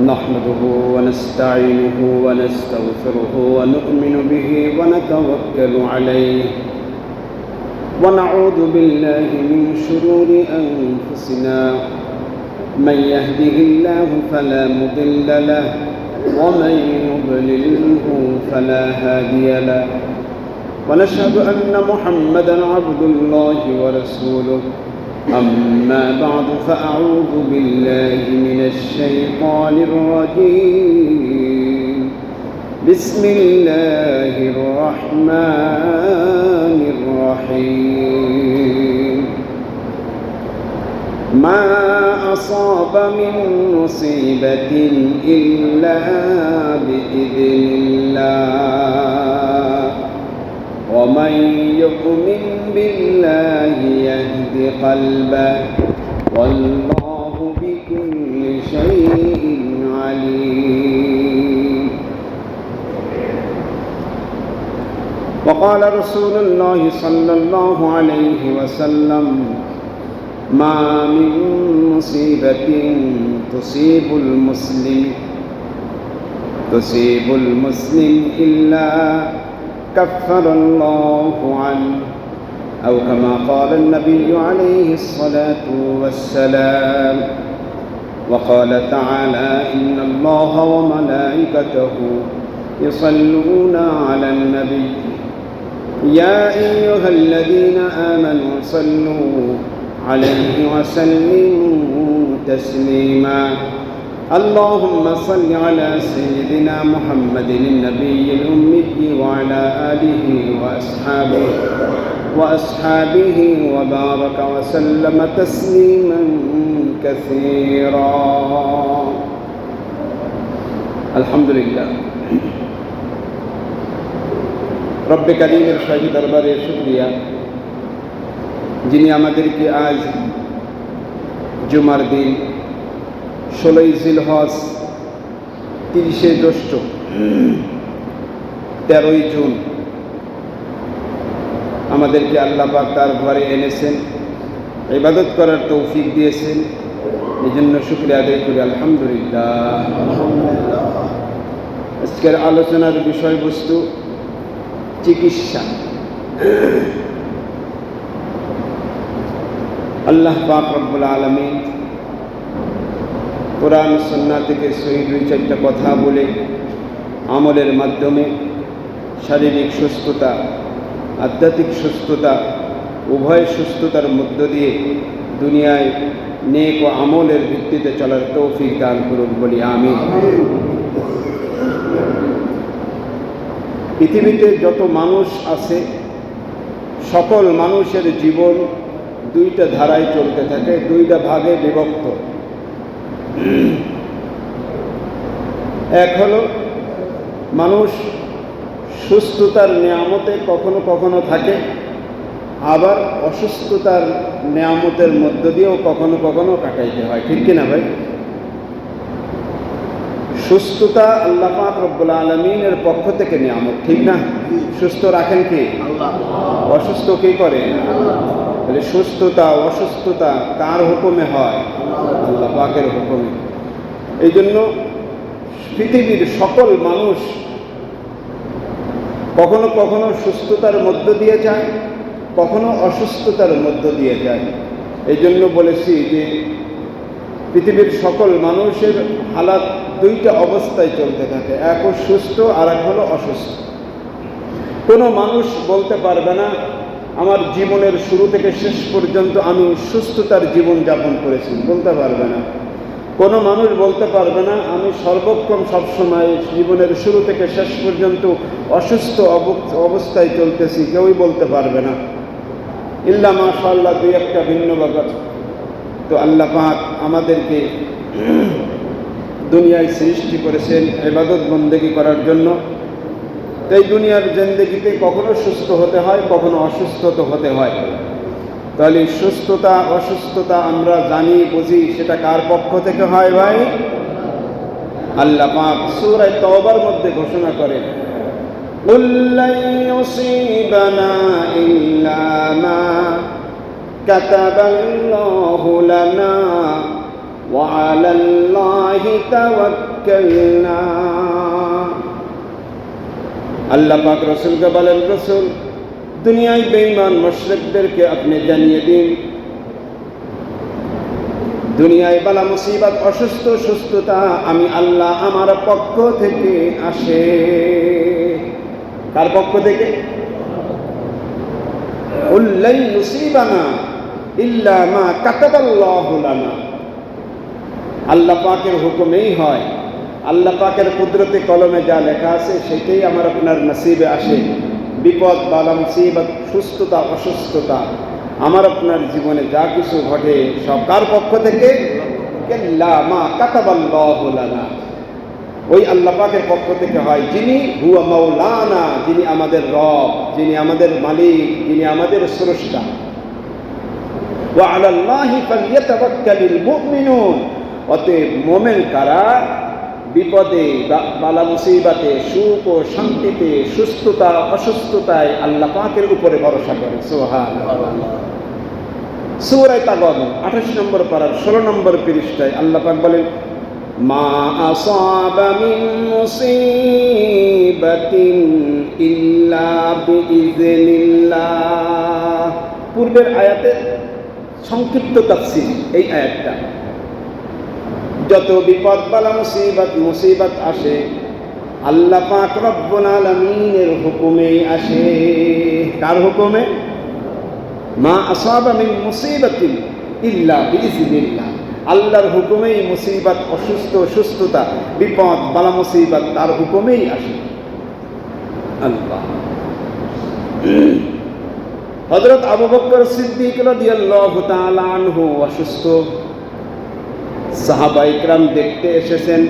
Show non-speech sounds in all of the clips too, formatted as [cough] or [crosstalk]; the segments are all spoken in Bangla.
نحمده ونستعينه ونستغفره ونؤمن به ونتوكل عليه. ونعوذ بالله من شرور أنفسنا. من يهده الله فلا مضل له ومن يضلله فلا هادي له. ونشهد أن محمدا عبد الله ورسوله. أما بعد فأعوذ بالله من الشيطان الرجيم. بسم الله الرحمن الرحيم. ما أصاب من مصيبة إلا بإذن الله. ومن يؤمن بالله قلبه والله بكل شيء عليم. وقال رسول الله صلى الله عليه وسلم ما من مصيبة تصيب المسلم تصيب المسلم إلا كفر الله عنه. أو كما قال النبي عليه الصلاة والسلام وقال تعالى إن الله وملائكته يصلون على النبي. يا أيها الذين آمنوا صلوا عليه وسلموا تسليما. اللهم صل على سيدنا محمد النبي الأمي وعلى آله وأصحابه وأصحابه وبارك وسلم تسليما كثيرا الحمد لله রব্বে কারিমের শাহী দরবারে শুক্রিয়া যিনি আমাদেরকে আজ জুমার দিন ষোলোই জিল জিলহজ, তিরিশে জ্যৈষ্ঠ, তেরোই জুন। আমাদেরকে আল্লাহ পাক তার ঘরে এনেছেন, ইবাদত করার তৌফিক দিয়েছেন। এই জন্য শুক্রিয়া আদায় করি, আলহামদুলিল্লাহ। আজকের আলোচনার বিষয়বস্তু চিকিৎসা। আল্লাহ পাক রব্বুল আলমী কোরআন সন্না থেকে সহি দুই চারটা কথা বলে আমলের মাধ্যমে শারীরিক সুস্থতা, আধ্যাত্মিক সুস্থতা, উভয় সুস্থতার মধ্য দিয়ে দুনিয়ায় নেক ও আমলের ভিত্তিতে চলার তৌফিক দান করুন বলি আমি পৃথিবীতে যত মানুষ আছে, সকল মানুষের জীবন দুইটা ধারায় চলতে থাকে, দুইটা ভাগে বিভক্ত। এক হলো মানুষ সুস্থতার নিয়ামতে কখনো কখনো থাকে আবার অসুস্থতার নিয়ামতের মধ্য দিয়েও কখনো কখনো কাটাইতে হয়। ঠিক কিনা ভাই? সুস্থতা আল্লাহ পাক রব্বুল আলমিনের পক্ষ থেকে নিয়ামত ঠিক না? সুস্থ রাখেন কি? অসুস্থ কি করে তাহলে সুস্থতা, অসুস্থতা কার হুকুমে হয়? আল্লাহ পাকের হুকুমে। এই জন্য পৃথিবীর সকল মানুষ কখনো কখনো সুস্থতার মধ্য দিয়ে যায়, কখনো অসুস্থতার মধ্য দিয়ে যায়। এই জন্য বলেছি যে পৃথিবীর সকল মানুষের হালাত দুইটা অবস্থায় চলতে থাকে, এক সুস্থ আর এক হলো অসুস্থ। কোনো মানুষ বলতে পারবে না আমার জীবনের শুরু থেকে শেষ পর্যন্ত আমি সুস্থতার জীবন যাপন করেছি, বলতে পারবে না। কোনো মানুষ বলতে পারবে না, আমি সর্বক্ষণ সবসময় জীবনের শুরু থেকে শেষ পর্যন্ত অসুস্থ অবস্থায় চলতেছি, কেউই বলতে পারবে না। ইল্লা মাশাল্লাহ দুই একটা ভিন্ন ব্যাপার তো আল্লাহ পাক আমাদেরকে [clears throat] দুনিয়ায় সৃষ্টি করেছেন এবাদত বন্দেগি করার জন্য। এই দুনিয়ার জেন্দেগিতে কখনো সুস্থ হতে হয়, কখনো অসুস্থ তো হতে হয়। তাহলে সুস্থতা, অসুস্থতা আমরা জানি, বুঝি, সেটা কার পক্ষ থেকে হয় ভাই? আল্লাহ পাক সুরায় তবার মধ্যে ঘোষণা করে কাতাবাল্লাহু লানা, ওয়া আলাল্লাহি তাওয়াক্কালনা। আল্লাহ পাক রসুলকে বলেন, রসুল, দুনিয়ায় বেঈমান মুশরিকদেরকে আপনি জানিয়ে দিন। দুনিয়ায় বালা মুসিবত, অসুস্থ, সুস্থতা, আমি আল্লাহ আমার পক্ষ থেকে আসে। কার পক্ষ থেকে? উল্লাই মুসিবানা ইল্লা মা কাতাবাল্লাহু লানা। আল্লাহ পাকের হুকুমেই হয় আল্লাহ পাকের কুদরতে কলমে যা লেখা আছে সেটাই আমার আপনার নসিবে আসে। বিপদ বালা মুসিবত, সুস্থতা, অসুস্থতা, আমার আপনার জীবনে যা কিছু ঘটে সব কার পক্ষ থেকে ওই আল্লাহ পাকের পক্ষ থেকে হয়, যিনি হুয়া যিনি আমাদের রব, যিনি আমাদের মালিক, যিনি আমাদের স্রষ্টা। ওয়া আলাল্লাহি ফালিয়াতাওয়াক্কালিল মুমিনুন। অতএব মোমেন কারা বিপদে বালা মুসিবাতে, সুখ ও শান্তিতে, সুস্থতা, অসুস্থতায় আল্লাহ পাকের উপরে ভরসা করে। সোহান সুরায় তাগব আঠাশ নম্বর পাড়ার ষোলো নম্বর পৃষ্ঠায় আল্লাহ পাক বলেন, মা মিন মুসিবাতিন ইল্লা বিইজনিল্লাহ পূর্বের আয়াতে সংক্ষিপ্ত তাফসীর, এই আয়াতটা। যত বিপদ বালা মুসিবত মুসিবত আসে, আল্লাহ পাক রব্বুল আলামিনের হুকুমেই আসে। কার হুকুমে? মা আসাবা মিন মুসিবাতিন ইল্লা বিইজনিল্লাহ আল্লাহর হুকুমেই মুসিবত, অসুস্থ সুস্থতা বিপদ বালা মুসিবত তার হুকুমেই আসে। আল্লাহ। হযরত আবু বকর সিদ্দিক রাদিয়াল্লাহু তাআলা আনহু অসুস্থ। সাহাবা ইকরাম দেখতে এসেছেন।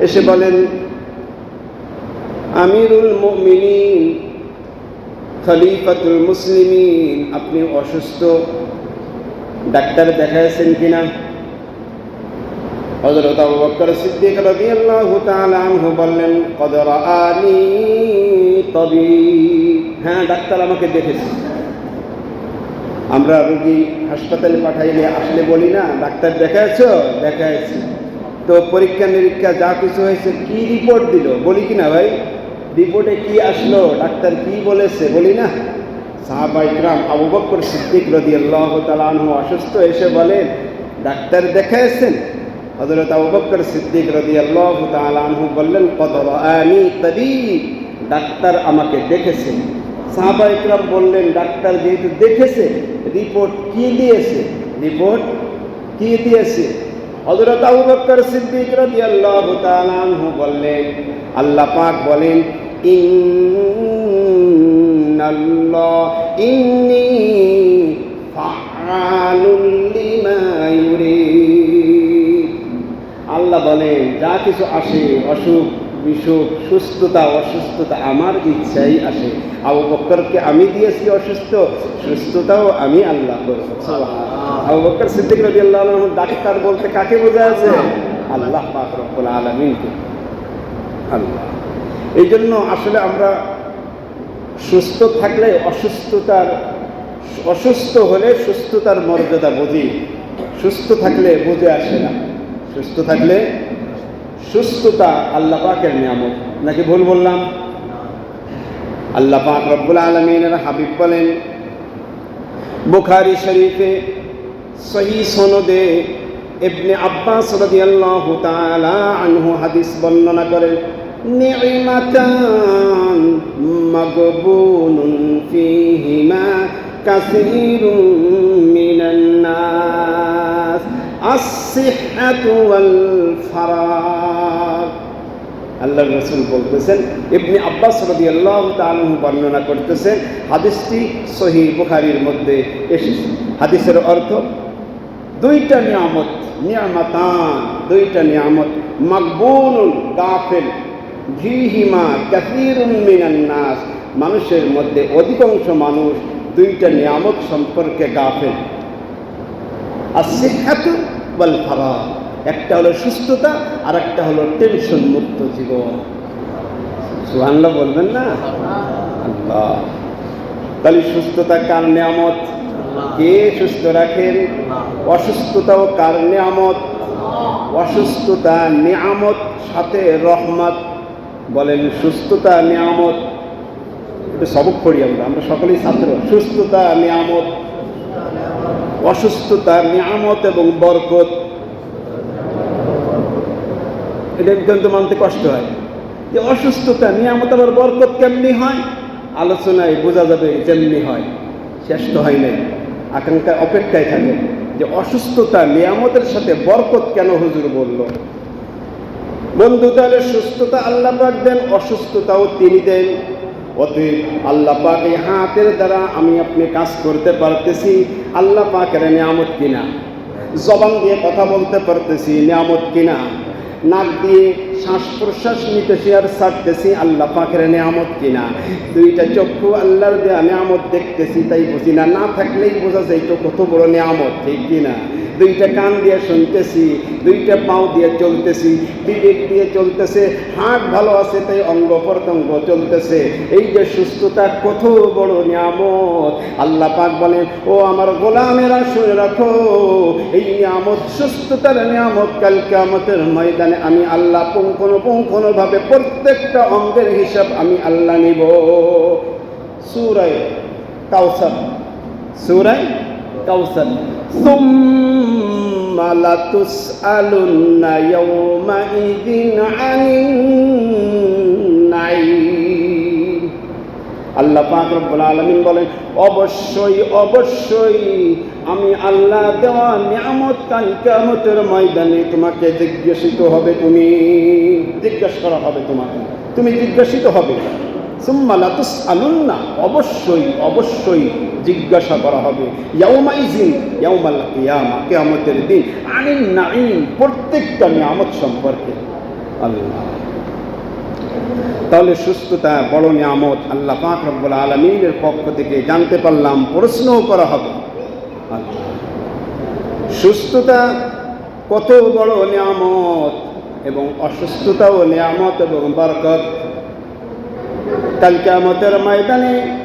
এসে বলেন, আমিরুল মুমিনিন, খলিফাতুল মুসলিমিন, আপনি অসুস্থ? ডাক্তার দেখাইছেন কিনা? হযরত আবু বকর সিদ্দিক রাদিয়াল্লাহু তাআলা আনহু বললেন, কদ রাআনি তাবিব হ্যাঁ ডাক্তার আমাকে দেখেছে। আমরা রোগী হাসপাতালে পাঠাইলে আসলে বলি না, ডাক্তার দেখাইছো? দেখাইছি। তো পরীক্ষা নিরীক্ষা যা কিছু হয়েছে, কি রিপোর্ট দিল? বলি কি না ভাই? রিপোর্টে কি আসলো? ডাক্তার কি বলেছে? বলি না। সাহাবা ইকরাম আবু বকর সিদ্দিক রদি আল্লাহ তালানহু অসুস্থ এসে বলেন, ডাক্তার দেখাইছেন? হজরত আবু বকর সিদ্দিক রদি আল্লাহ তালানহু বললেন কত আনি তাবিব, ডাক্তার আমাকে দেখেছে সাহাবা ইকরাম বললেন, ডাক্তার যেহেতু দেখেছে, রিপোর্ট কি দিয়েছে? রিপোর্ট কি দিয়েছে? হযরত আবু বকর সিদ্দিক রাদিয়াল্লাহু তাআলা আনহু বললেন, আল্লাহ পাক বলেন, ইন্নাল্লাহ ইন্নী ফাআলুল লিমা ইউরিদ। আল্লাহ বলেন, যা কিছু আসে, অসুখ বিসুখ সুস্থতা অসুস্থতা আমার ইচ্ছাই আসে। আবু বক্করকে আমি দিয়েছি অসুস্থ সুস্থতাও আমি আল্লাহ করব আবু বক্কর সিদ্দিক রবি আল্লাহ ডাক্তার বলতে কাকে বোঝা আছে আল্লাহ পাক রব্বুল আলমিনকে। আল্লাহ। এই জন্য আসলে আমরা সুস্থ থাকলে অসুস্থতার অসুস্থ হলে সুস্থতার মর্যাদা বুঝি। সুস্থ থাকলে বুঝে আসে না। সুস্থ থাকলে সুস্থতা আল্লাহ পাকের নিয়ামত। নাকি ভুল বললাম? আল্লাহ পাক রব্বুল আলমিনের হাবিব বলেন, বুখারি শরীফে সহি সনদে ইবনে আব্বাস রাদিয়াল্লাহু তাআলা আনহু হাদিস বর্ণনা করেন নি'মাতান মাগবুনুন ফীহিমা কাসীরুম ওয়াল ফারাগ আল্লাহ রসুল বলতেছেন, ইবনে আব্বাস রদি আল্লাহ তালু বর্ণনা করতেছেন, হাদিসটি সহি বুখারির মধ্যে এসেছে। হাদিসের অর্থ, দুইটা নিয়ামত, নিয়ামতান, দুইটা নিয়ামত মাকবুনুল গাফেল ভিহিমা কাসীরুম মিনান নাস। মানুষের মধ্যে অধিকাংশ মানুষ দুইটা নিয়ামত সম্পর্কে গাফেল। আর শিক্ষাতু বল একটা হলো সুস্থতা আর একটা হলো টেনশন মুক্ত জীবন। সুহান্লা বলবেন না? তাহলে সুস্থতা কার নিয়ামত? কে সুস্থ রাখেন? অসুস্থতাও কার নিয়ামত? অসুস্থতা নিয়ামত সাথে রহমত। বলেন সুস্থতা নিয়ামত। সবক পড়ি আমরা আমরা সকলেই ছাত্র। সুস্থতা নিয়ামত। অসুস্থতা নিয়ামত এবং বরকত। এটা কিন্তু মানতে কষ্ট হয়। যে অসুস্থতা, নিয়ামত আবার বরকত কেমনি হয়? আলোচনায় বোঝা যাবে যেমনি হয়। শেষ তো হয় নাই। আকাঙ্ক্ষা অপেক্ষায় থাকে যে অসুস্থতা, নিয়ামতের সাথে বরকত কেন হুজুর বলল? বন্ধু, তাহলে সুস্থতা আল্লাহ পাক দেন, অসুস্থতাও তিনি দেন। অতএব আল্লাহ পাক এই হাতের দ্বারা আমি আপনি কাজ করতে পারতেছি, আল্লাহ পাকের নিয়ামত কিনা? জবান দিয়ে কথা বলতে পারতেছি, নিয়ামত কিনা? নাক দিয়ে শ্বাস প্রশ্বাস নিতেছি আর ছাড়তেছি আল্লাহ পাখের নিয়ামত কিনা। দুইটা চক্ষু আল্লাহর দেয়া নিয়ামত দেখতেছি, তাই বুঝি না। না থাকলেই বোঝা যায় তো কত বড় নিয়ামত, ঠিক কিনা? দুইটা কান দিয়ে শুনতেছি, দুইটা পাও দিয়ে চলতেছি, বিবেক দিয়ে চলতেছে, হাট ভালো আছে তাই অঙ্গ প্রত্যঙ্গ চলতেছে। এই যে সুস্থতা কত বড় নিয়ামত, আল্লাহ পাক বলেন, ও আমার গোলামেরা, শুনে রাখো, এই নিয়ামত, সুস্থতার নিয়ামত কালকে আমাদের ময়দানে আমি আল্লাহ পুঙ্খন পুঙ্খন ভাবে প্রত্যেকটা অঙ্গের হিসাব আমি আল্লাহ নিব। সুরায় কাউসার। সুরায় কাউসার। ثم لتسألن يومئذ عن النعيم আল্লাহ পাক রব্বুল আলামিন বলেন অবশ্যই অবশ্যই আমি আল্লাহ দেওয়া নিয়ামত কাল কিয়ামতের ময়দানে তোমাকে জিজ্ঞাসিত হবে তুমি জিজ্ঞাসা করা হবে তোমাকে তুমি জিজ্ঞাসিত হবে আলুন্না অবশ্যই অবশ্যই জিজ্ঞাসা করা হবে। ইয়াউমাইজিন কিয়ামা, কিয়ামতের দিন। আনিন নাঈম, প্রত্যেকটা নিয়ামত সম্পর্কে। আল্লাহ। তাহলে সুস্থতা বড় নিয়ামত আল্লাহ পাক রব্বুল আলমিনের পক্ষ থেকে জানতে পারলাম, প্রশ্নও করা হবে। সুস্থতা কত বড় নিয়ামত এবং অসুস্থতাও নিয়ামত এবং বরকত। কালকে আমাদের ময়দানে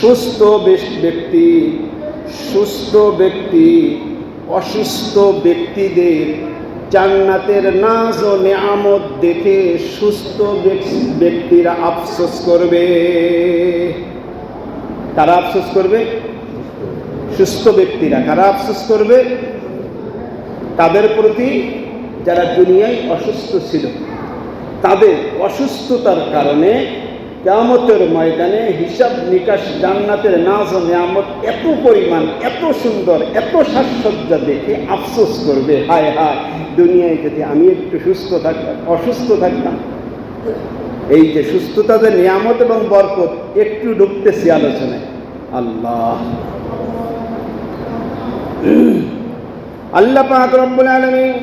সুস্থ ব্যক্তি সুস্থ ব্যক্তি, অসুস্থ ব্যক্তিদের জান্নাতের নাজ ও নিয়ামত দেখে সুস্থ ব্যক- ব্যক্তিরা আফসোস করবে। কারা আফসোস করবে? সুস্থ ব্যক্তিরা। কারা আফসোস করবে? তাদের প্রতি যারা দুনিয়ায় অসুস্থ ছিল, তাদের অসুস্থতার কারণে কেয়ামতের ময়দানে হিসাব নিকাশ জান্নাতের নাজ নিয়ামত এত পরিমাণ, এত সুন্দর, এত সাজসজ্জা দেখে আফসোস করবে। হায় হায়, দুনিয়ায় যদি আমি একটু সুস্থ থাকতাম অসুস্থ থাকতাম, এই যে সুস্থতাদের নিয়ামত এবং বরকত, একটু ঢুকতেছি আলোচনায়। আল্লাহ। আল্লাহ পাক রব্বুল আলামিন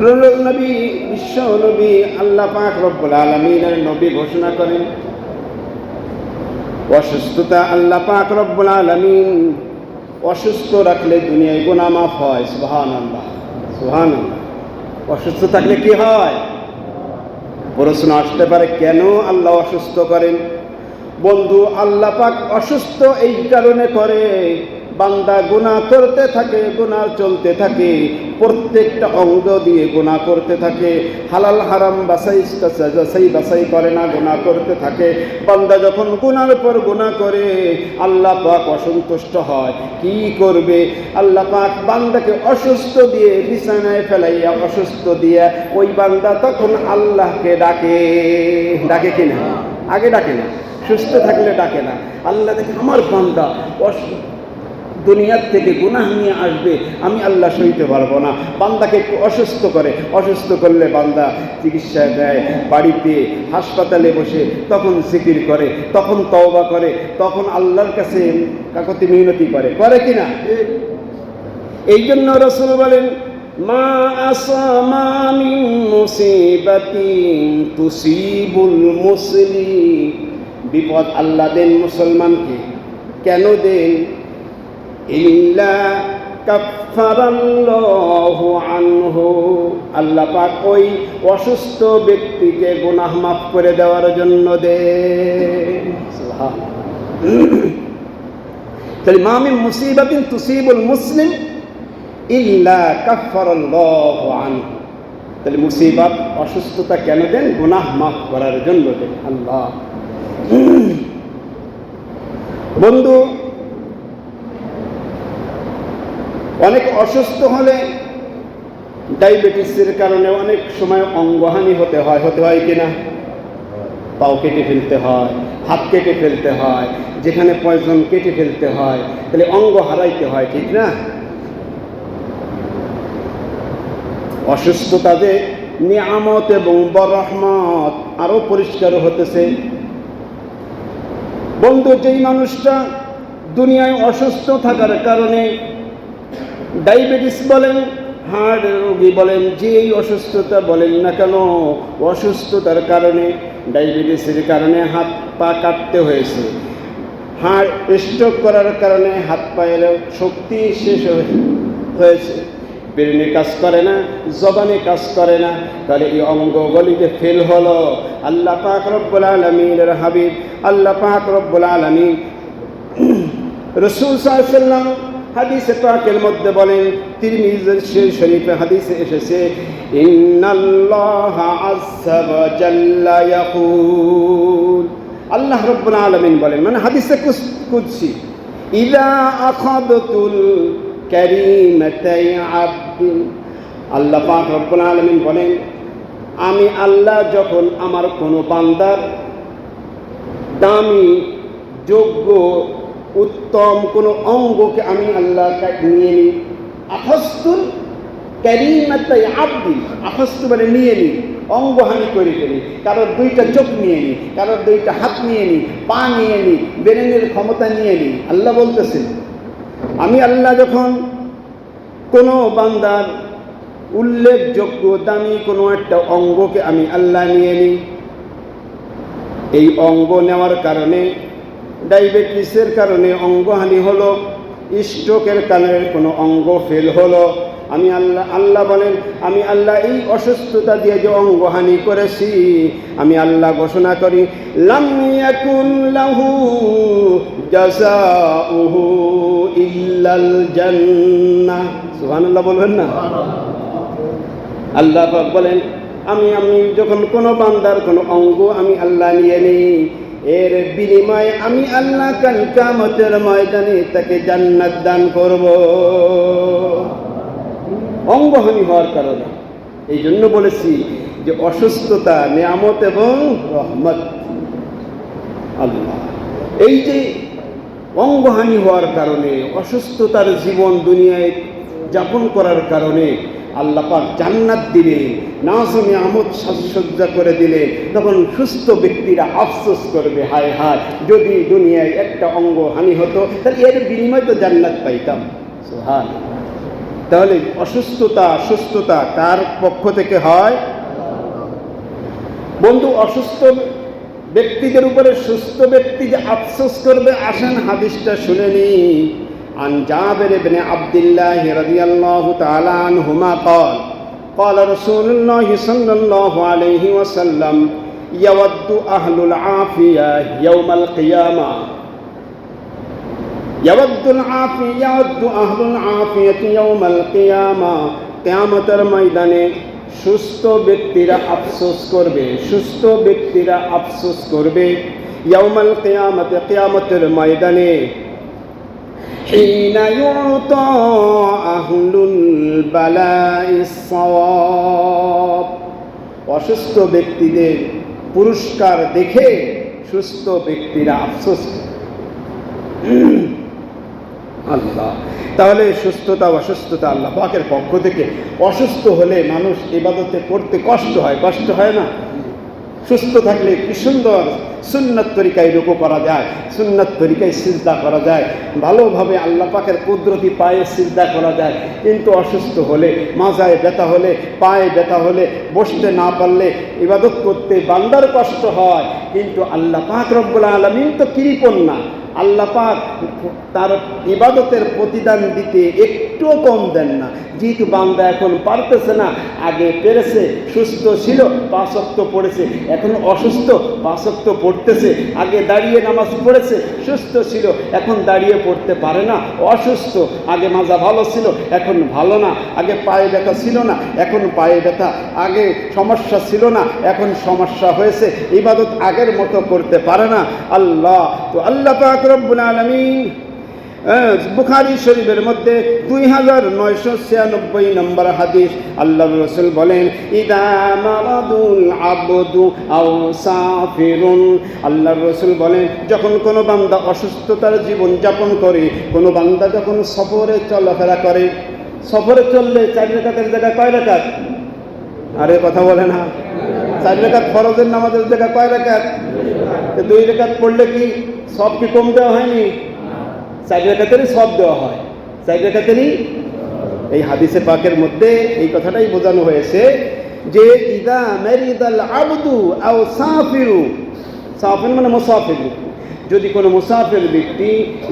নবী বিশ্ব নবী আল্লাহ পাক রব্বুল আলমিনের নবী ঘোষণা করেন। অসুস্থতা আল্লাহ পাক রব্বুল আলমিন অসুস্থ রাখলে দুনিয়ায় গুণা মাফ হয় সুহান আল্লাহ সুহান অসুস্থ থাকলে কি হয়? প্রশ্ন আসতে পারে, কেন আল্লাহ অসুস্থ করেন? বন্ধু, আল্লাহ পাক অসুস্থ এই কারণে করে বান্দা গুনাহ করতে থাকে, গুনাহ চলতে থাকে, প্রত্যেকটা অঙ্গ দিয়ে গুনাহ করতে থাকে, হালাল, হারাম বাসাই যাচাই বাসাই করে না, গুনাহ করতে থাকে। বান্দা যখন গুনার পর গুনাহ করে, আল্লাহ পাক অসন্তুষ্ট হয়। কি করবে? আল্লাহ পাক বান্দাকে অসুস্থ দিয়ে বিছানায় ফেলাইয়া অসুস্থ দিয়ে ওই বান্দা তখন আল্লাহকে ডাকে। ডাকে কিনা আগে ডাকে না। সুস্থ থাকলে ডাকে না। আল্লাহ দেখে আমার বান্দা অসু দুনিয়ার থেকে গুনাহ নিয়ে আসবে, আমি আল্লাহ সইতে পারব না। বান্দাকে একটু অসুস্থ করে, অসুস্থ করলে বান্দা চিকিৎসা দেয়, বাড়িতে, হাসপাতালে বসে তখন জিকির করে, তখন তওবা করে, তখন আল্লাহর কাছে কাকতি মিনতি করে। করে কিনা এই জন্য রসুল বলেন, মা আসামা মিন মুসিবাতিন তুসিবুল মুসলিম। বিপদ আল্লাহ দেন মুসলমানকে। কেন দেন? ইল্লা আনহু। আল্লাহ পাক ওই অসুস্থ ব্যক্তিকে গুনাহ মাফ করে দেওয়ার জন্য সুবহানাল্লাহ। তাহলে মামি মুসিবাতিন তুসিবুল মুসলিম ইল্লা কাফারাল্লাহু আনহু। তাহলে মুসিবত, অসুস্থতা কেন দেন? গুনাহ মাফ করার জন্য দেন। আল্লাহ বন্ধু, অনেক অসুস্থ হলে ডায়াবেটিসের কারণে অনেক সময় অঙ্গহানি হতে হয়। হতে হয় কিনা পাও কেটে ফেলতে হয়, হাত কেটে ফেলতে হয়, যেখানে পয়জন কেটে ফেলতে হয়, তাহলে অঙ্গ হারাইতে হয়, ঠিক না? অসুস্থতাতে নিয়ামত এবং বরহমত আরও পরিষ্কার হতেছে। বন্ধু, যেই মানুষটা দুনিয়ায় অসুস্থ থাকার কারণে ডায়াবেটিস বলেন হার্ট রোগী বলেন, যেই অসুস্থতা বলেন না কেন, অসুস্থতার কারণে, ডায়াবেটিসের কারণে হাত পা কাটতে হয়েছে। হাড় স্ট্রোক করার কারণে হাত পায়ের শক্তি শেষ হয়ে- হয়েছে। ব্রেনে কাজ করে না, জবানে কাজ করে না, তাহলে এই অঙ্গগুলিতে ফেল হলো। আল্লাহ পাক রব্বুল আলমিনের হাবিব, আল্লাহ পাক রব্বুল আলমিন রসুল সাল্লাম হাদিসে পাকের মধ্যে বলেন, তিরমিজের শরীফে হাদিসে এসেছে আল্লাহ রাব্বুল আলামিন বলেন মানে হাদিসে কুদসি, ইদা আখাদতুল আল্লাহ পাক রব্বুল আলামিন বলেন, আমি আল্লাহ যখন আমার কোনো বান্দার দামি, যোগ্য, উত্তম কোনো অঙ্গকে আমি আল্লাহ নিয়ে নিই আফস্তুল ক্যারিমাতাই আব্দি আফস্তু মানে নিয়ে নিই অঙ্গহানি করে। ফেলি কারোর দুইটা চোখ নিয়ে নিই, কারোর দুইটা হাত নিয়ে নিই, পা নিয়ে নিই ব্রেনের ক্ষমতা নিয়ে নিই। আল্লাহ বলতেছেন আমি আল্লাহ যখন কোনো বান্দার উল্লেখযোগ্য দামি কোনো একটা অঙ্গকে আমি আল্লাহ নিয়ে নিই, এই অঙ্গ নেওয়ার কারণে, ডায়াবেটিসের কারণে অঙ্গহানি হলো, স্ট্রোকের কারণে কোনো অঙ্গ ফেল হলো আমি আল্লাহ আল্লাহ বলেন, আমি আল্লাহ এই অসুস্থতা দিয়ে যে অঙ্গহানি করেছি, আমি আল্লাহ ঘোষণা করি লাহু বলবেন না? আল্লাহ বলেন, আমি আমি যখন কোনো বান্দার কোনো অঙ্গ আমি আল্লাহ নিয়ে নিই, এর বিনিময়ে আমি আল্লাহ কাল কামতের ময়দানে তাকে জান্নাত দান করব। অঙ্গহানি হওয়ার কারণে। এই জন্য বলেছি যে অসুস্থতা, নিয়ামত এবং রহমত। আল্লাহ। এই যে অঙ্গহানি হওয়ার কারণে, অসুস্থতার জীবন দুনিয়ায় যাপন করার কারণে আল্লাহ পাক জান্নাত দিলেন নাজমে আমদ সাজসজ্জা করে দিলেন, তখন সুস্থ ব্যক্তিরা আফসোস করবে, হায় হায়, যদি দুনিয়ায় একটা অঙ্গ হানি হতো, তাহলে এর বিনিময় তো জান্নাত পাইতাম। সোহান তাহলে অসুস্থতা সুস্থতা কার পক্ষ থেকে হয় বন্ধু অসুস্থ ব্যক্তিদের উপরে সুস্থ ব্যক্তি যে আফসোস করবে আসেন হাদিসটা শুনে নি عن جابر بن عبد الله رضي الله تعالى عنهما قال قال رسول الله صلى الله عليه وسلم يود أهل العافية يوم القيامة يود العافية يود أهل العافية يوم القيامة কেয়ামতের ময়দানে সুস্থ ব্যক্তিরা আফসোস করবে সুস্থ ব্যক্তিরা আফসোস করবে ইয়াউমাল কিয়ামতে কিয়ামতের ময়দানে حين يعطى أهل البلاء الصواب অসুস্থ ব্যক্তিদের পুরস্কার দেখে সুস্থ ব্যক্তিরা আফসোস করে। আল্লাহ তাহলে সুস্থতা, অসুস্থতা আল্লাহ পাকের পক্ষ থেকে অসুস্থ হলে মানুষ ইবাদতে করতে কষ্ট হয় কষ্ট হয় না? সুস্থ থাকলে কি সুন্দর? সুন্নত তরিকায় রুকু করা যায়, সুন্নত তরিকায় সিজদা করা যায়, ভালোভাবে আল্লাহ পাকের কুদরতি পায়ে সিজদা করা যায়। কিন্তু অসুস্থ হলে, মাজায় ব্যথা হলে, পায়ে ব্যথা হলে, বসতে না পারলে ইবাদত করতে বান্দার কষ্ট হয়। কিন্তু আল্লাহ পাক রব্বুল আলমিন তো কৃপণ না। আল্লাহ পাক তার ইবাদতের প্রতিদান দিতে একটুও কম দেন না। যেহেতু বান্দা এখন পারতেছে না, আগে পেরেছে, সুস্থ ছিল পাঁচক্ত পড়েছে, এখন অসুস্থ পাঁচক্ত পড়তেছে, আগে দাঁড়িয়ে নামাজ পড়েছে, সুস্থ ছিল, এখন দাঁড়িয়ে পড়তে পারে না, অসুস্থ, আগে মাজা ভালো ছিল, এখন ভালো না, আগে পায়ে ব্যথা ছিল না, এখন পায়ে ব্যথা, আগে সমস্যা ছিল না, এখন সমস্যা হয়েছে, ইবাদত আগের মতো করতে পারে না। আল্লাহ, তো আল্লাহ পাক রব্বুল আলামিন বুখারী শরীফের মধ্যে দুই হাজার নয়শো ছিয়ানব্বই নম্বর হাদিস। আল্লাহ রসুল বলেন, ইদা মারাদুল আবদু আও সাফিরুন। আল্লাহ রসুল বলেন, যখন কোনো বান্দা অসুস্থতার জীবন যাপন করে, কোনো বান্দা যখন সফরে চলাফেরা করে, সফরে চললে চার রেখাতের জায়গায় কয় রেখাত? আরে কথা বলে না। চার রেখাত ফরজের নামাজের জায়গায় কয় রেখাত? দুই রেখাত পড়লে কি সব কি কম দেওয়া হয়নি? চার রেখাতেরই সব দেওয়া হয়। চার রেখাতেরই এই হাদিসে পাকের মধ্যে এই কথাটাই বোঝানো হয়েছে যে, ইদা মেরিদাল আবদু আও সাফিরু। সাফির মানে মুসাফির যদি কোনো মুসাফির ব্যক্তি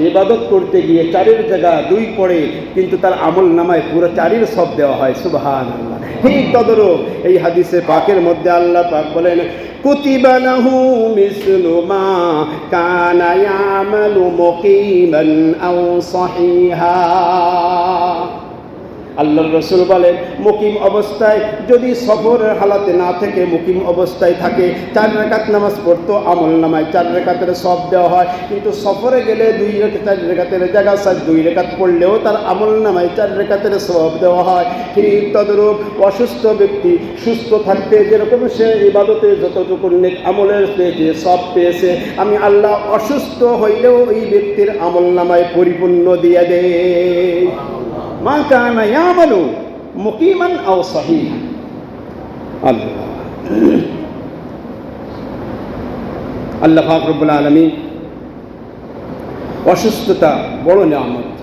ইবাদত করতে গিয়ে চারের জায়গা দুই পড়ে, কিন্তু তার আমল নামায় পুরো চারির সব দেওয়া হয় সুবহান ঠিক তদরূপ এই হাদিসে পাকের মধ্যে আল্লাহ পাক বলেন কুতিবা লাহু মিসলু মা কানা ইয়ামালু মুকিমান আও সহিহা আল্লাহর রসুল বলেন, মুকিম অবস্থায় যদি সফরের হালাতে না থেকে, মুকিম অবস্থায় থাকে, চার রেখাত নামাজ পড়তো আমল নামায়, চার রেখাতের সব দেওয়া হয়। কিন্তু সফরে গেলে দুই রেখা চার রেখাতের জায়গা সার দুই রেখাত পড়লেও তার আমল নামায় চার রেখাতের সব দেওয়া হয়। ঠিক তদরূপ অসুস্থ ব্যক্তি সুস্থ থাকতে যেরকম সে ইবাদতে যতটুকু নেক আমলের পেয়েছে সব পেয়েছে। আমি আল্লাহ অসুস্থ হইলেও এই ব্যক্তির আমল নামায় পরিপূর্ণ দিয়ে দেয় মা কানা মুকিমান আও সাহিহা। আল্লাহ। রব্বুল আলামিন অসুস্থতা বড় নিয়ামত।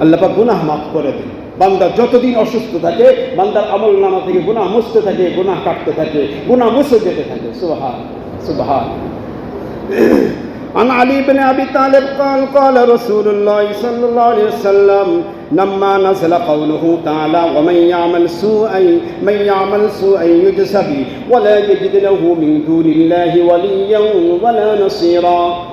আল্লাহ পাক গুনাহ মাফ করে দেন। বান্দা যতদিন অসুস্থ থাকে, বান্দার আমল নামা থেকে গুনাহ মুছতে থাকে, গুনাহ কাটতে থাকে, গুনাহ মুছে যেতে থাকে। সুবহান সুবহান। عن علي بن أبي طالب قال قال رسول الله صلى الله عليه وسلم لما نزل قوله تعالى ومن يعمل سوءا من يعمل سوءا يجز به ولا يجد له من دون الله وليا ولا نصيرا.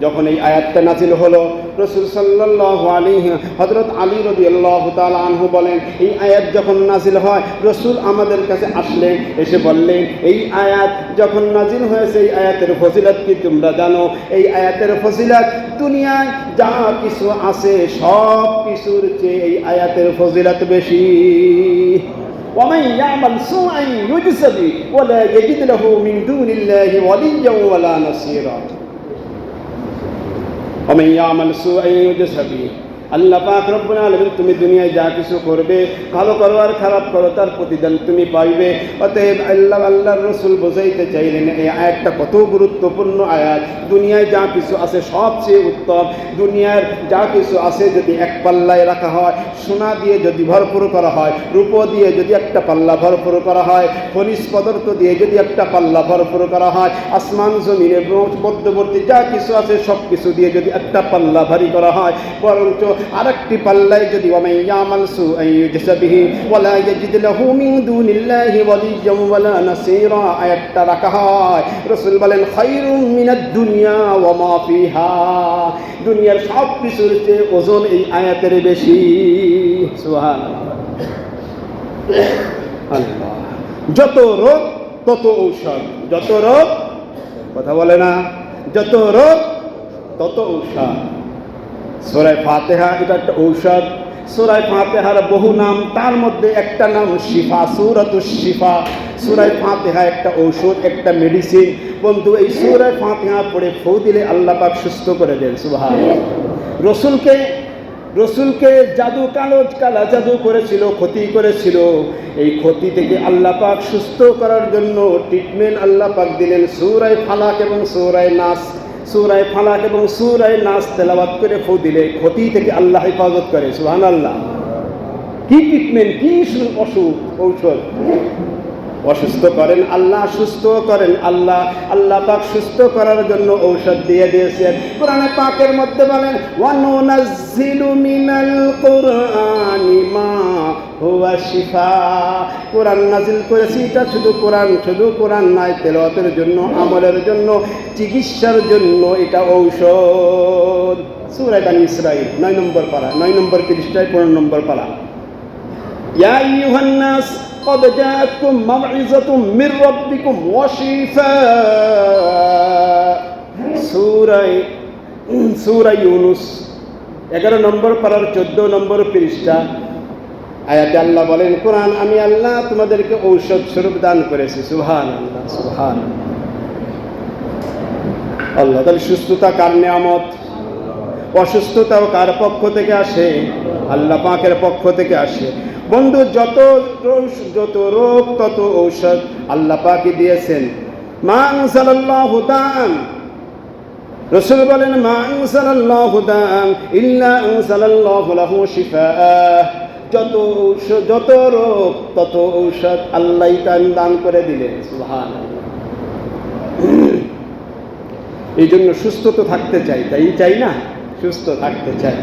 যখন এই আয়াতটা নাজিল হলো রসুল সাল্লাহ আলী হজরত আলী রদি আল্লাহ আনহু বলেন এই আয়াত যখন নাজিল হয় রসুল আমাদের কাছে আসলেন এসে বললেন এই আয়াত যখন নাজিল হয়েছে এই আয়াতের ফজিলত কি তোমরা জানো এই আয়াতের ফজিলত দুনিয়ায় যা কিছু আছে সব কিছুর চেয়ে এই আয়াতের ফজিলত বেশি ومن يعمل سوءا يجز به ولا يجد له من دون الله وليا ولا نصيرا ومن يعمل سوءا يجز به. আল্লাহ পাক রব্বুল আলামিন তুমি দুনিয়ায় যা কিছু করবে, ভালো করো আর খারাপ করো, তার প্রতিদান তুমি পাইবে। অতএব আল্লাহ, আল্লাহর রসুল বোঝাইতে চাইলেন, এই আয়াতটা কত গুরুত্বপূর্ণ আয়াত। দুনিয়ায় যা কিছু আছে সবচেয়ে উত্তম। দুনিয়ার যা কিছু আছে যদি এক পাল্লায় রাখা হয়, সোনা দিয়ে যদি ভরপুর করা হয়, রূপ দিয়ে যদি একটা পাল্লা ভরপুর করা হয়, খনিজ পদার্থ দিয়ে যদি একটা পাল্লা ভরপুর করা হয়, আসমান, জমিনে মধ্যবর্তী যা কিছু আছে সব কিছু দিয়ে যদি একটা পাল্লা ভারী করা হয়, বরঞ্চ আরেকটি পাল্লায় যদি ওয়ামান ইয়ামাল সুআন ইউজসা বিহি ওয়ালা ইয়াজিদ লাহু দুনিল্লাহি ওয়ালিয়্যান ওয়ালা নাসীরা, আয়াতটা রাখা হয়। বলেন মিনাদ দুনিয়া ওয়া মা দুনিয়ার সব কিছুর চেয়ে ওজন এই আয়াতের বেশি। যত রোগ, তত ঔষধ। যত রোগ, কথা বলে না, যত রোগ, তত ঔষধ। সোরায় ফাতেহা, এটা একটা ঔষধ। সুরায় ফাতেহার বহু নাম, তার মধ্যে একটা নাম শিফা সুরত শিফা। সুরায় ফাতেহা একটা ঔষধ, একটা মেডিসিন বন্ধু, এই সুরায় ফাতেহা পড়ে ফৌ দিলে আল্লাহ পাক সুস্থ করে দেন সুভাষ রসুলকে রসুলকে জাদু কালো কালা জাদু করেছিল, ক্ষতি করেছিল। এই ক্ষতি থেকে আল্লাহ পাক সুস্থ করার জন্য ট্রিটমেন্ট আল্লাহ পাক দিলেন সুরায় ফালাক এবং সুরায় নাস। সুরায় ফালাক এবং সুরায় নাস তেলাবাত করে ফু দিলে ক্ষতি থেকে আল্লাহ হেফাজত করে সুহান আল্লাহ কি ট্রিটমেন্ট কি অসুখ, ঔষধ? অসুস্থ করেন আল্লাহ, সুস্থ করেন আল্লাহ। আল্লাহ পাক সুস্থ করার জন্য ঔষধ দিয়ে দিয়েছেন। কোরআনে পাকের মধ্যে বলেন, ওয়ানুনাজ্জিলু মিনাল কুরআনি মা হুয়া শিফা কোরআন নাজিল করেছি এটা শুধু কোরআন শুধু কোরআন নাই তেলাওয়াতের জন্য আমলের জন্য চিকিৎসার জন্য এটা ঔষধ সুরাই বানি ইসরাইল নয় নম্বর পারা নয় নম্বর পৃষ্ঠায় পনেরো নম্বর পারা يا أيها الناس قد جاءتكم موعظة من ربكم وشفاء سورة سورة ইউনুস এগারো নম্বর পাড়ার চোদ্দ নম্বর পৃষ্ঠা আয়াতে আল্লাহ বলেন, কোরআন, আমি আল্লাহ তোমাদেরকে ঔষধ স্বরূপ দান করেছি। সুহান আল্লাহ সুহান আল্লাহ তাহলে সুস্থতা কার নিয়ামত? অসুস্থতাও কার পক্ষ থেকে আসে? আল্লাহ পাকের পক্ষ থেকে আসে। বন্ধু, যত যত রোগ, তত ঔষধ আল্লাহ পাকে দিয়েছেন। মান সাল্লাল্লাহু দান। রসুল বলেন মান দান, ইল্লা সাল্লাল্লাহু লাহু শিফাআ। যত ঔষধ, যত রোগ, তত ঔষধ আল্লাহ দান করে দিলেন। সুহান এই জন্য সুস্থ তো থাকতে চাই, তাই চাই না? সুস্থ থাকতে চাই।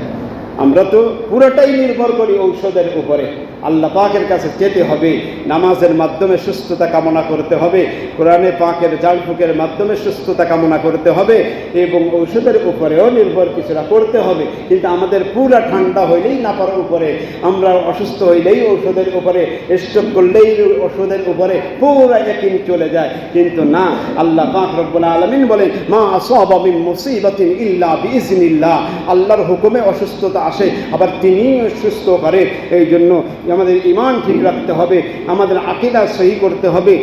আমরা তো পুরোটাই নির্ভর করি ঔষধের উপরে। আল্লাহ পাকের কাছে যেতে হবে। নামাজের মাধ্যমে সুস্থতা কামনা করতে হবে। কোরআনে পাকের জালফুকের মাধ্যমে সুস্থতা কামনা করতে হবে এবং ঔষধের উপরেও নির্ভর কিছুটা করতে হবে। কিন্তু আমাদের পুরা ঠান্ডা হইলেই নাপার উপরে, আমরা অসুস্থ হইলেই ঔষধের উপরে, স্ট্রোক করলেই ওষুধের উপরে পুরা একিন চলে যায়। কিন্তু না, আল্লাহ পাক রব্বুল আলমিন বলেন, মা আসাবা মিন মুসিবাতিন ইল্লা বিইজনিল্লাহ আল্লাহর হুকুমে অসুস্থতা আসে, আবার তিনি সুস্থ করে এই জন্য আমাদের ইমান ঠিক রাখতে হবে, আমাদের আকিদা সহি করতে হবে।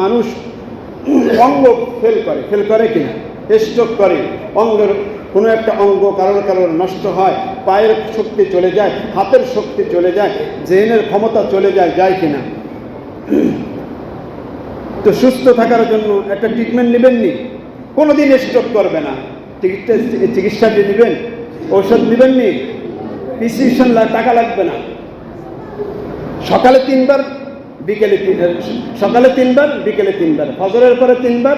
মানুষ অঙ্গ ফেল করে। ফেল করে কিনা? স্ট্রোক করে। অঙ্গের কোনো একটা অঙ্গ কারোর কারোর নষ্ট হয়, পায়ের শক্তি চলে যায়, হাতের শক্তি চলে যায়, জেনের ক্ষমতা চলে যায় যায় কিনা? তো সুস্থ থাকার জন্য একটা ট্রিটমেন্ট নেবেননি? কোনোদিন স্ট্রোক করবে না। চিকিৎসা চিকিৎসা দিয়ে নেবেন ঔষধ নেবেননি? প্রিসক্রিপশন টাকা লাগবে না। সকালে তিনবার, বিকেলে তিন সকালে তিনবার, বিকেলে তিনবার, ফজরের পরে তিনবার,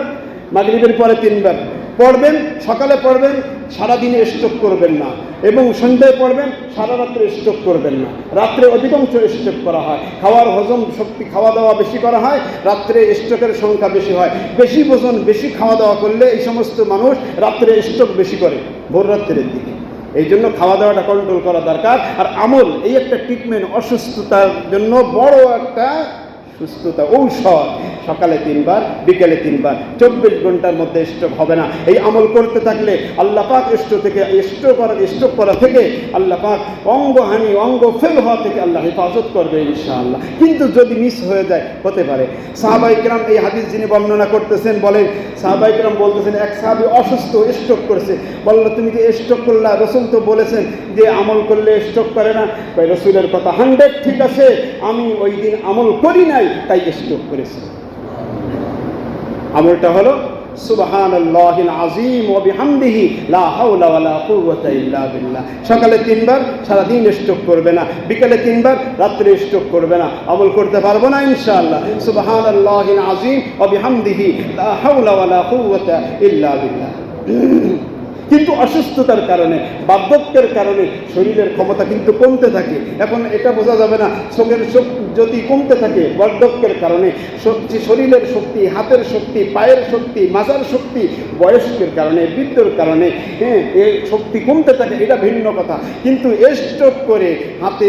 মাগরিবের পরে তিনবার। পড়বেন, সকালে পড়বেন, সারাদিনে স্ট্রোক করবেন না। এবং সন্ধ্যায় পড়বেন, সারা রাত্রে স্ট্রোক করবেন না। রাত্রে অধিকাংশ স্ট্রোক করা হয়। খাওয়ার হজম শক্তি খাওয়া দাওয়া বেশি করা হয়, রাত্রে স্ট্রোকের সংখ্যা বেশি হয়। বেশি ভোজন, বেশি খাওয়া দাওয়া করলে এই সমস্ত মানুষ রাত্রে স্ট্রোক বেশি করে, ভোর রাত্রের দিকে। এই জন্য খাওয়া দাওয়াটা কন্ট্রোল করা দরকার। আর আমল, এই একটা ট্রিটমেন্ট অসুস্থতার জন্য বড় একটা সুস্থতা, ঔষধ। সকালে তিনবার, বিকেলে তিনবার। চব্বিশ ঘণ্টার মধ্যে স্ট্রোক হবে না। এই আমল করতে থাকলে আল্লাহ পাক স্ট্রোক থেকে স্ট্রোক করা স্ট্রোক করা থেকে আল্লাহ পাক অঙ্গহানি অঙ্গ ফেল হওয়া থেকে আল্লাহ হেফাজত করবে ইনশাআল্লাহ। কিন্তু যদি মিস হয়ে যায়, হতে পারে। সাহাবাইকরাম এই হাদিস যিনি বর্ণনা করতেছেন, বলেন সাহাবাইকরাম বলতেছেন, এক সাহাবি অসুস্থ স্ট্রোক করেছে। বলল, তুমি যে স্ট্রোক করলা? রসুল তো বলেছেন যে, আমল করলে স্ট্রোক করে না। রসুলের কথা হান্ড্রেড ঠিক আছে, আমি ওই দিন আমল করি নাই। তাই স্ট্রোক করেছি। আমলটা হলো আজিম সকালে তিনবার, সারাদিন স্ট্রোক করবে না। বিকেলে তিনবার, রাত্রে স্ট্রোক করবে না। আমল করতে পারব না ইনশাআল্লাহ। সুবহান আজিম ও বিহামদিহি লা হাওলা ওয়ালা কুওয়াতা ইল্লা বিল্লাহ। কিন্তু অসুস্থতার কারণে, বার্ধক্যের কারণে শরীরের ক্ষমতা কিন্তু কমতে থাকে। এখন এটা বোঝা যাবে না, চোখের যদি কমতে থাকে, বার্ধক্যের কারণে শরীরের শক্তি, হাতের শক্তি, পায়ের শক্তি, মাজার শক্তি, বয়স্কের কারণে, বৃদ্ধর কারণে হ্যাঁ এই শক্তি কমতে থাকে, এটা ভিন্ন কথা। কিন্তু স্ট্রোক করে হাতে,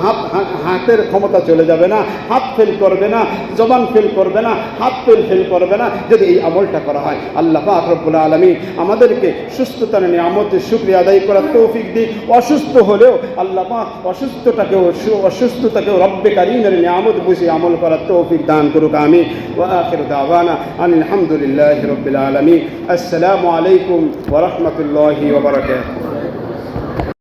হাত, হাতের ক্ষমতা চলে যাবে না, হাত ফেল করবে না, জবান ফেল করবে না, হাত ফেল ফেল করবে না, যদি এই আমলটা করা হয়। আল্লাহ পাক রব্বুল আলমী আমাদেরকে সুস্থতার নিয়ামতের শুক্রিয়া আদায় করার তৌফিক দিই অসুস্থ হলেও আল্লাহ পাক অসুস্থতাকেও অসুস্থতাকেও রব্বে কারিমের নিয়ামত বুঝে আমল করার তৌফিক দান করুক আমি ওয়া আখির দাওয়ানা আনিল হামদুলিল্লাহি রাব্বিল আলামিন। আসসালামু আলাইকুম ওরহমতুল্লাহি রাহমাতুল্লাহি ওয়া বারাকাতুহু।